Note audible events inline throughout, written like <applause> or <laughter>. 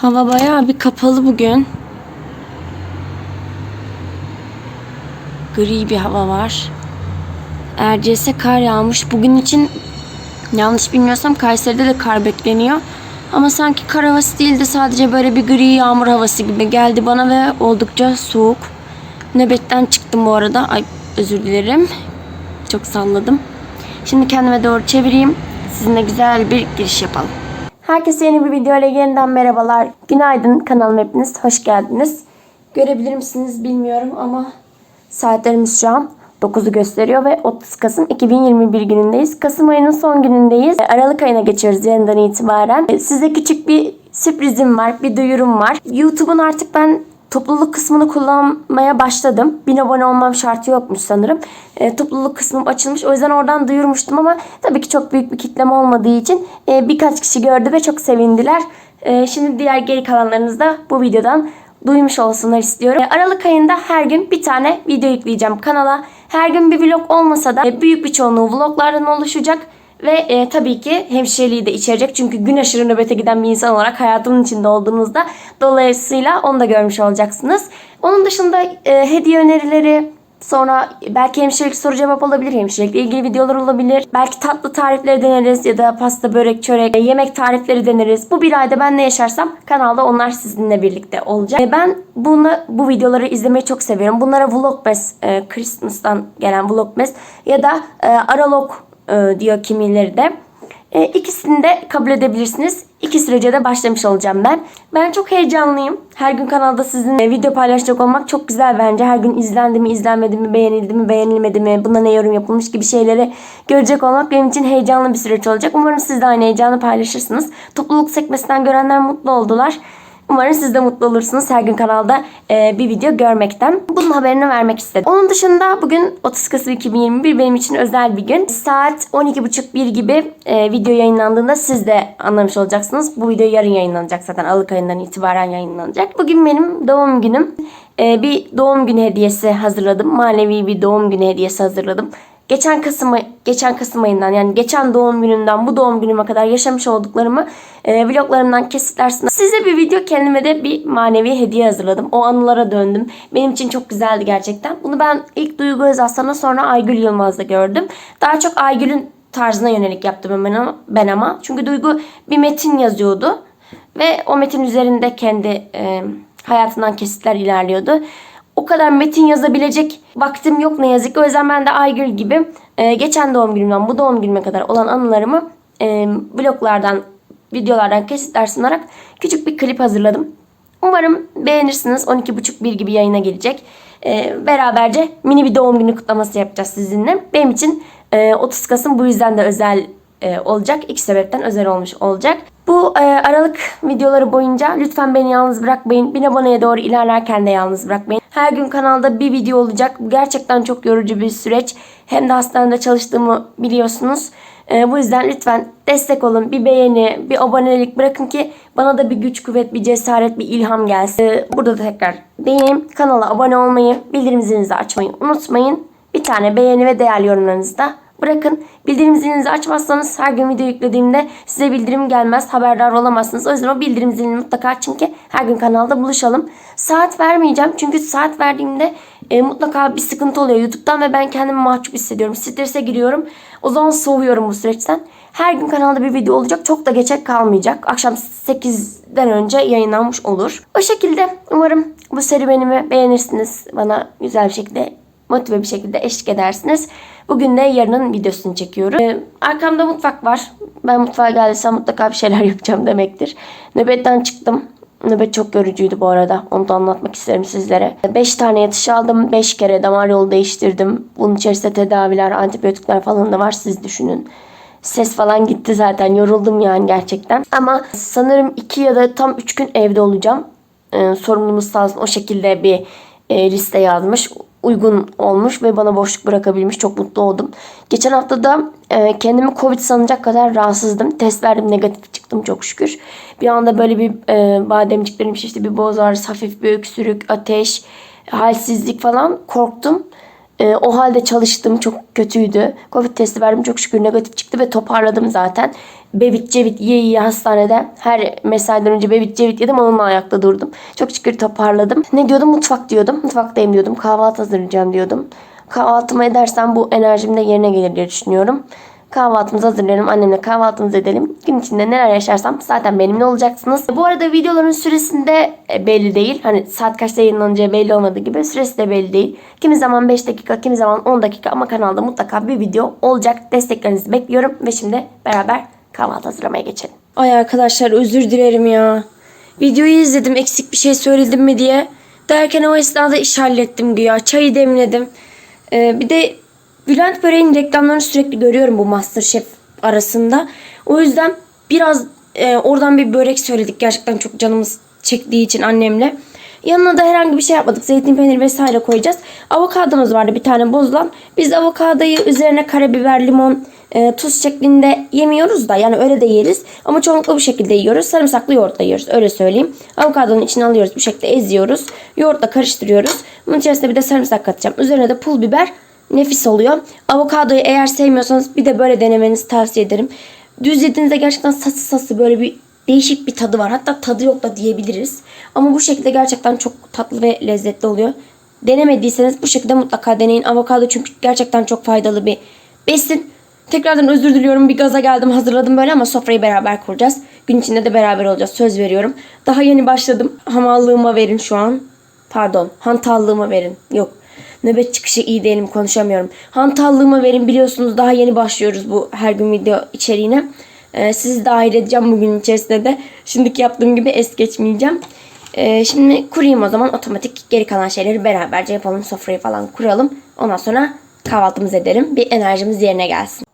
Hava bayağı bir kapalı bugün. Gri bir hava var. Erciyes'e kar yağmış. Bugün için yanlış bilmiyorsam Kayseri'de de kar bekleniyor. Ama sanki kar havası değil de sadece böyle bir gri yağmur havası gibi geldi bana ve oldukça soğuk. Nöbetten çıktım bu arada. Ay özür dilerim. Çok salladım. Şimdi kendime doğru çevireyim. Sizinle güzel bir giriş yapalım. Herkese yeni bir video ile yeniden merhabalar. Günaydın kanalıma hepiniz hoş geldiniz. Görebilir misiniz bilmiyorum ama saatlerimiz şu an 9'u gösteriyor ve 30 Kasım 2021 günündeyiz. Kasım ayının son günündeyiz. Aralık ayına geçiyoruz yarından itibaren. Size küçük bir sürprizim var, bir duyurum var. YouTube'un artık ben topluluk kısmını kullanmaya başladım. 1000 abone olmam şartı yokmuş sanırım. E, topluluk kısmım açılmış. O yüzden oradan duyurmuştum ama tabii ki çok büyük bir kitlem olmadığı için e, birkaç kişi gördü ve çok sevindiler. E, şimdi diğer geri kalanlarınız da bu videodan duymuş olsunlar istiyorum. E, Aralık ayında her gün bir tane video yükleyeceğim kanala. Her gün bir vlog olmasa da e, büyük bir çoğunluğu vloglardan oluşacak. Ve e, tabii ki hemşireliği de içerecek. Çünkü gün aşırı nöbete giden bir insan olarak hayatımın içinde olduğunuzda dolayısıyla onu da görmüş olacaksınız. Onun dışında e, hediye önerileri, sonra belki hemşirelik soru cevap olabilir, hemşirelikle ilgili videolar olabilir. Belki tatlı tarifleri deneriz ya da pasta, börek, çörek, e, yemek tarifleri deneriz. Bu bir ayda ben ne yaşarsam kanalda onlar sizinle birlikte olacak. E, ben bunu, bu videoları izlemeyi çok seviyorum. Bunlara Vlogmas, e, Christmas'tan gelen Vlogmas ya da e, Aralog e, diyor kimileri de. E, ikisini de kabul edebilirsiniz. İki sürece de başlamış olacağım ben. Ben çok heyecanlıyım. Her gün kanalda sizinle video paylaşacak olmak çok güzel bence. Her gün izlendi mi, izlenmedi mi, beğenildi mi, beğenilmedi mi, buna ne yorum yapılmış gibi şeyleri görecek olmak benim için heyecanlı bir süreç olacak. Umarım siz de aynı heyecanı paylaşırsınız. Topluluk sekmesinden görenler mutlu oldular. Umarım siz de mutlu olursunuz her gün kanalda e, bir video görmekten. Bunun haberini vermek istedim. Onun dışında bugün 30 Kasım 2021 benim için özel bir gün. Saat 12.30-1 gibi e, video yayınlandığında siz de anlamış olacaksınız. Bu video yarın yayınlanacak zaten. Aralık ayından itibaren yayınlanacak. Bugün benim doğum günüm. E, bir doğum günü hediyesi hazırladım. Manevi bir doğum günü hediyesi hazırladım geçen Kasım geçen Kasım ayından yani geçen doğum günümden bu doğum günüme kadar yaşamış olduklarımı e, vloglarımdan kesitler size bir video kendime de bir manevi hediye hazırladım. O anılara döndüm. Benim için çok güzeldi gerçekten. Bunu ben ilk Duygu Özaslan'dan sonra Aygül Yılmaz'da gördüm. Daha çok Aygül'ün tarzına yönelik yaptım ben ama, ben ama. Çünkü Duygu bir metin yazıyordu ve o metin üzerinde kendi e, hayatından kesitler ilerliyordu o kadar metin yazabilecek vaktim yok ne yazık. O yüzden ben de Aygül gibi e, geçen doğum günümden bu doğum günüme kadar olan anılarımı e, bloglardan, videolardan kesitler sunarak küçük bir klip hazırladım. Umarım beğenirsiniz. 12.30-1 gibi yayına gelecek. E, beraberce mini bir doğum günü kutlaması yapacağız sizinle. Benim için e, 30 Kasım bu yüzden de özel e, olacak. İki sebepten özel olmuş olacak. Bu e, Aralık videoları boyunca lütfen beni yalnız bırakmayın. Bin aboneye doğru ilerlerken de yalnız bırakmayın. Her gün kanalda bir video olacak. Bu gerçekten çok yorucu bir süreç. Hem de hastanede çalıştığımı biliyorsunuz. E, bu yüzden lütfen destek olun. Bir beğeni, bir abonelik bırakın ki bana da bir güç, kuvvet, bir cesaret, bir ilham gelsin. E, burada da tekrar değineyim. Kanala abone olmayı, bildirim açmayı unutmayın. Bir tane beğeni ve değerli yorumlarınızı da bırakın. Bildirim zilinizi açmazsanız her gün video yüklediğimde size bildirim gelmez. Haberdar olamazsınız. O yüzden o bildirim zilini mutlaka açın ki her gün kanalda buluşalım. Saat vermeyeceğim. Çünkü saat verdiğimde e, mutlaka bir sıkıntı oluyor YouTube'dan ve ben kendimi mahcup hissediyorum. Strese giriyorum. O zaman soğuyorum bu süreçten. Her gün kanalda bir video olacak. Çok da geçe kalmayacak. Akşam 8'den önce yayınlanmış olur. O şekilde umarım bu serüvenimi beğenirsiniz. Bana güzel bir şekilde motive bir şekilde eşlik edersiniz. Bugün de yarının videosunu çekiyorum. Ee, arkamda mutfak var. Ben mutfağa geldiysem mutlaka bir şeyler <laughs> yapacağım demektir. Nöbetten çıktım. Nöbet çok yorucuydu bu arada. Onu da anlatmak isterim sizlere. 5 tane yatış aldım. 5 kere damar yolu değiştirdim. Bunun içerisinde tedaviler, antibiyotikler falan da var. Siz düşünün. Ses falan gitti zaten. Yoruldum yani gerçekten. Ama sanırım 2 ya da tam 3 gün evde olacağım. Ee, sorumlumuz sağ olsun o şekilde bir e, liste yazmış. Uygun olmuş ve bana boşluk bırakabilmiş. Çok mutlu oldum. Geçen hafta da e, kendimi Covid sanacak kadar rahatsızdım. Test verdim negatif çıktım çok şükür. Bir anda böyle bir e, bademciklerim şişti. Bir boğaz ağrısı, hafif bir öksürük, ateş, halsizlik falan. Korktum. E, o halde çalıştım. Çok kötüydü. Covid testi verdim. Çok şükür negatif çıktı ve toparladım zaten. Bebit cebit yiye yiye hastanede her mesaiden önce bebit cebit yedim onunla ayakta durdum. Çok şükür toparladım. Ne diyordum? Mutfak diyordum. Mutfaktayım diyordum. Kahvaltı hazırlayacağım diyordum. Kahvaltımı edersem bu enerjim de yerine gelir diye düşünüyorum. Kahvaltımızı hazırlayalım. Annemle kahvaltımızı edelim. Gün içinde neler yaşarsam zaten benimle olacaksınız. Bu arada videoların süresinde e, belli değil. Hani saat kaçta yayınlanacağı belli olmadığı gibi süresi de belli değil. Kimi zaman 5 dakika, kimi zaman 10 dakika ama kanalda mutlaka bir video olacak. Desteklerinizi bekliyorum ve şimdi beraber kahvaltı hazırlamaya geçelim. Ay arkadaşlar özür dilerim ya. Videoyu izledim eksik bir şey söyledim mi diye. Derken o esnada iş hallettim güya. Çayı demledim. Ee, bir de Bülent Böreğin reklamlarını sürekli görüyorum bu Masterchef arasında. O yüzden biraz e, oradan bir börek söyledik. Gerçekten çok canımız çektiği için annemle. Yanına da herhangi bir şey yapmadık. Zeytin peyniri vesaire koyacağız. Avokadomuz vardı bir tane bozulan. Biz avokadoyu üzerine karabiber, limon, e, tuz şeklinde yemiyoruz da yani öyle de yeriz. Ama çoğunlukla bu şekilde yiyoruz. Sarımsaklı yoğurtla yiyoruz öyle söyleyeyim. Avokadonun içine alıyoruz bu şekilde eziyoruz. Yoğurtla karıştırıyoruz. Bunun içerisine bir de sarımsak katacağım. Üzerine de pul biber nefis oluyor. Avokadoyu eğer sevmiyorsanız bir de böyle denemenizi tavsiye ederim. Düz yediğinizde gerçekten sası sası böyle bir değişik bir tadı var. Hatta tadı yok da diyebiliriz. Ama bu şekilde gerçekten çok tatlı ve lezzetli oluyor. Denemediyseniz bu şekilde mutlaka deneyin. Avokado çünkü gerçekten çok faydalı bir besin. Tekrardan özür diliyorum. Bir gaza geldim hazırladım böyle ama sofrayı beraber kuracağız. Gün içinde de beraber olacağız. Söz veriyorum. Daha yeni başladım. Hamallığıma verin şu an. Pardon. Hantallığıma verin. Yok. Nöbet çıkışı iyi değilim konuşamıyorum. Hantallığıma verin biliyorsunuz daha yeni başlıyoruz bu her gün video içeriğine. Ee, sizi dahil edeceğim bugün içerisinde de. Şimdiki yaptığım gibi es geçmeyeceğim. Ee, şimdi kurayım o zaman otomatik geri kalan şeyleri beraberce yapalım. Sofrayı falan kuralım. Ondan sonra kahvaltımızı edelim. Bir enerjimiz yerine gelsin.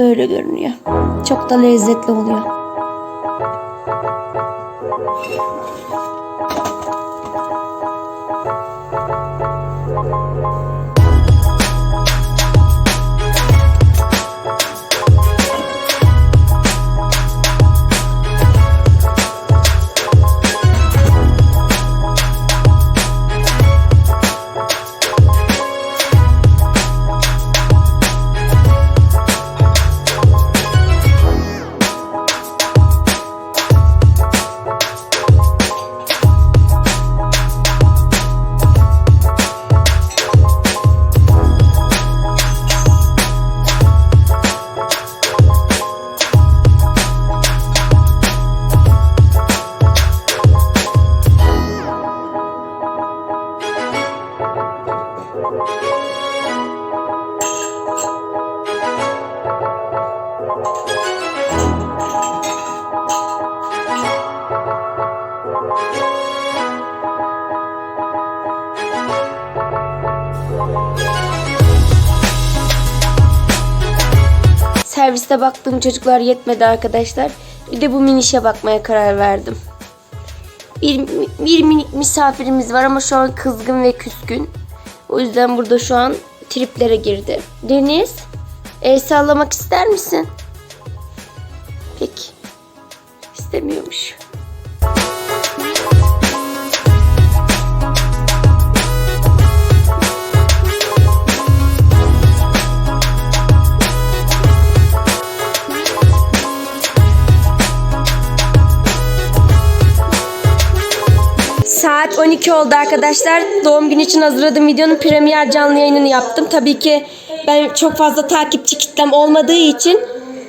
Böyle görünüyor. Çok da lezzetli oluyor. Serviste baktığım çocuklar yetmedi arkadaşlar. Bir de bu minişe bakmaya karar verdim. Bir, bir minik misafirimiz var ama şu an kızgın ve küskün. O yüzden burada şu an triplere girdi. Deniz, el sallamak ister misin? Peki. İstemiyormuş. Saat 12 oldu arkadaşlar. Doğum günü için hazırladığım videonun premier canlı yayınını yaptım. Tabii ki ben çok fazla takipçi kitlem olmadığı için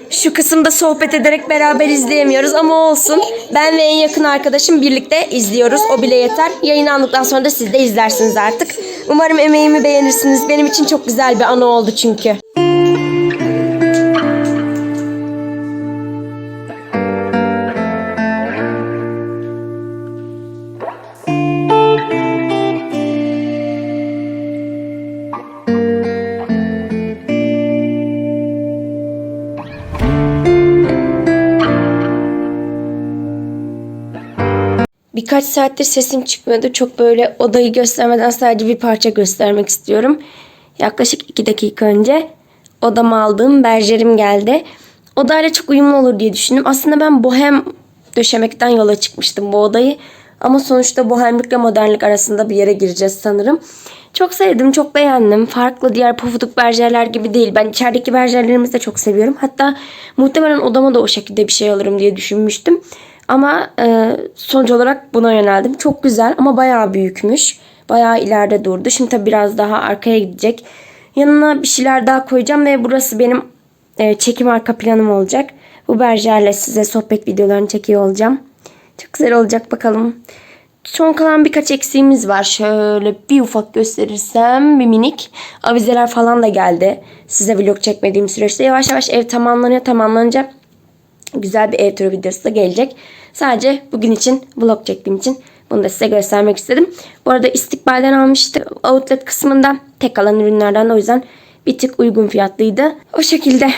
şu kısımda sohbet ederek beraber izleyemiyoruz ama olsun. Ben ve en yakın arkadaşım birlikte izliyoruz. O bile yeter. Yayınlandıktan sonra da siz de izlersiniz artık. Umarım emeğimi beğenirsiniz. Benim için çok güzel bir anı oldu çünkü. Birkaç saattir sesim çıkmıyordu. Çok böyle odayı göstermeden sadece bir parça göstermek istiyorum. Yaklaşık iki dakika önce odama aldığım berjerim geldi. Odayla çok uyumlu olur diye düşündüm. Aslında ben bohem döşemekten yola çıkmıştım bu odayı. Ama sonuçta bohemlikle modernlik arasında bir yere gireceğiz sanırım. Çok sevdim, çok beğendim. Farklı diğer pofuduk berjerler gibi değil. Ben içerideki berjerlerimizi de çok seviyorum. Hatta muhtemelen odama da o şekilde bir şey alırım diye düşünmüştüm. Ama e, sonuç olarak buna yöneldim. Çok güzel ama bayağı büyükmüş. Bayağı ileride durdu. Şimdi tabii biraz daha arkaya gidecek. Yanına bir şeyler daha koyacağım ve burası benim e, çekim arka planım olacak. Bu berjerle size sohbet videolarını çekiyor olacağım. Çok güzel olacak bakalım. Son kalan birkaç eksiğimiz var. Şöyle bir ufak gösterirsem bir minik. Avizeler falan da geldi. Size vlog çekmediğim süreçte yavaş yavaş ev tamamlanıyor. Tamamlanınca güzel bir ev videosu da gelecek. Sadece bugün için vlog çektiğim için bunu da size göstermek istedim. Bu arada istikbalden almıştım. Outlet kısmında tek kalan ürünlerden o yüzden bir tık uygun fiyatlıydı. O şekilde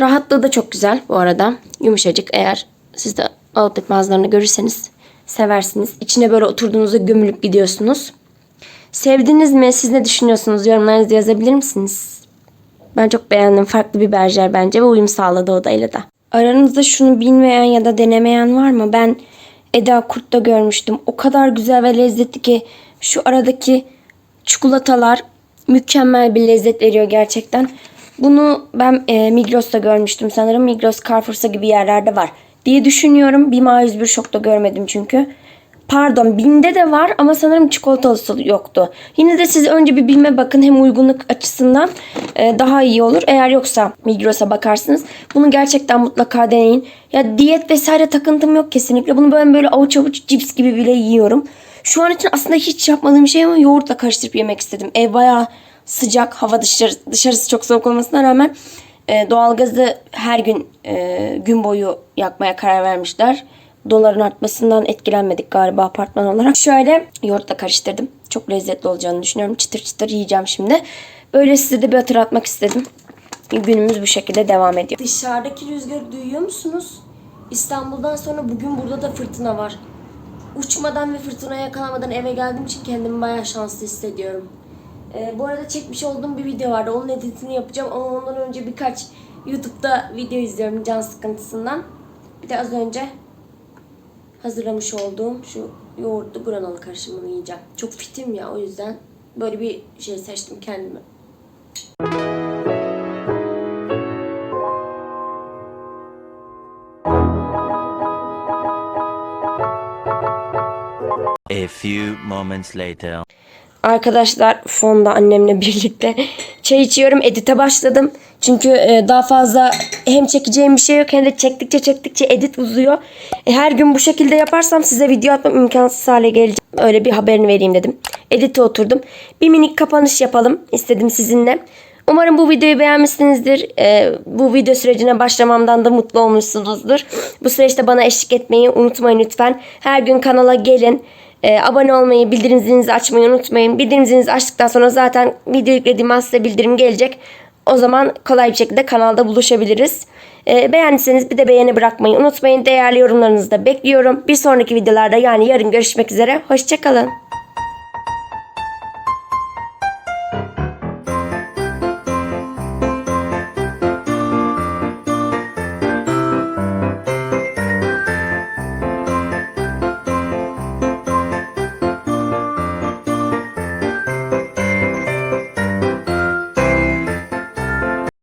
rahatlığı da çok güzel bu arada. Yumuşacık eğer siz de outlet mağazalarını görürseniz seversiniz. İçine böyle oturduğunuzda gömülüp gidiyorsunuz. Sevdiniz mi? Siz ne düşünüyorsunuz? Yorumlarınızı yazabilir misiniz? Ben çok beğendim. Farklı bir berjer bence ve uyum sağladı odayla da. Aranızda şunu bilmeyen ya da denemeyen var mı? Ben Eda Kurt'ta görmüştüm. O kadar güzel ve lezzetli ki şu aradaki çikolatalar mükemmel bir lezzet veriyor gerçekten. Bunu ben e, Migros'ta görmüştüm sanırım. Migros, Carrefour'sa gibi yerlerde var diye düşünüyorum. Bima 101 şokta görmedim çünkü. Pardon Bim'de de var ama sanırım çikolatalısı yoktu. Yine de siz önce bir Bim'e bakın hem uygunluk açısından e, daha iyi olur. Eğer yoksa Migros'a bakarsınız. Bunu gerçekten mutlaka deneyin. Ya diyet vesaire takıntım yok kesinlikle. Bunu böyle böyle avuç avuç cips gibi bile yiyorum. Şu an için aslında hiç yapmadığım şey ama yoğurtla karıştırıp yemek istedim. Ev bayağı sıcak. Hava dışarı, dışarısı çok soğuk olmasına rağmen e, doğalgazı her gün e, gün boyu yakmaya karar vermişler. Doların artmasından etkilenmedik galiba apartman olarak. Şöyle yoğurtla karıştırdım. Çok lezzetli olacağını düşünüyorum. Çıtır çıtır yiyeceğim şimdi. Böyle size de bir hatırlatmak istedim. Günümüz bu şekilde devam ediyor. Dışarıdaki rüzgarı duyuyor musunuz? İstanbul'dan sonra bugün burada da fırtına var. Uçmadan ve fırtınaya yakalamadan eve geldiğim için kendimi bayağı şanslı hissediyorum. Ee, bu arada çekmiş olduğum bir video vardı. Onun editini yapacağım ama ondan önce birkaç YouTube'da video izliyorum can sıkıntısından. Bir de az önce hazırlamış olduğum şu yoğurtlu granola karışımını yiyeceğim. Çok fitim ya o yüzden böyle bir şey seçtim kendime. A few moments later. Arkadaşlar fonda annemle birlikte çay içiyorum. Edite başladım. Çünkü e, daha fazla hem çekeceğim bir şey yok hem de çektikçe çektikçe edit uzuyor. E, her gün bu şekilde yaparsam size video atmam imkansız hale gelecek. Öyle bir haberini vereyim dedim. Edite oturdum. Bir minik kapanış yapalım istedim sizinle. Umarım bu videoyu beğenmişsinizdir. E, bu video sürecine başlamamdan da mutlu olmuşsunuzdur. Bu süreçte bana eşlik etmeyi unutmayın lütfen. Her gün kanala gelin. Ee, abone olmayı, bildirim zilinizi açmayı unutmayın. Bildirim zilinizi açtıktan sonra zaten video yüklediğim size bildirim gelecek. O zaman kolay bir şekilde kanalda buluşabiliriz. Ee, beğendiyseniz bir de beğeni bırakmayı unutmayın. Değerli yorumlarınızı da bekliyorum. Bir sonraki videolarda yani yarın görüşmek üzere. Hoşçakalın.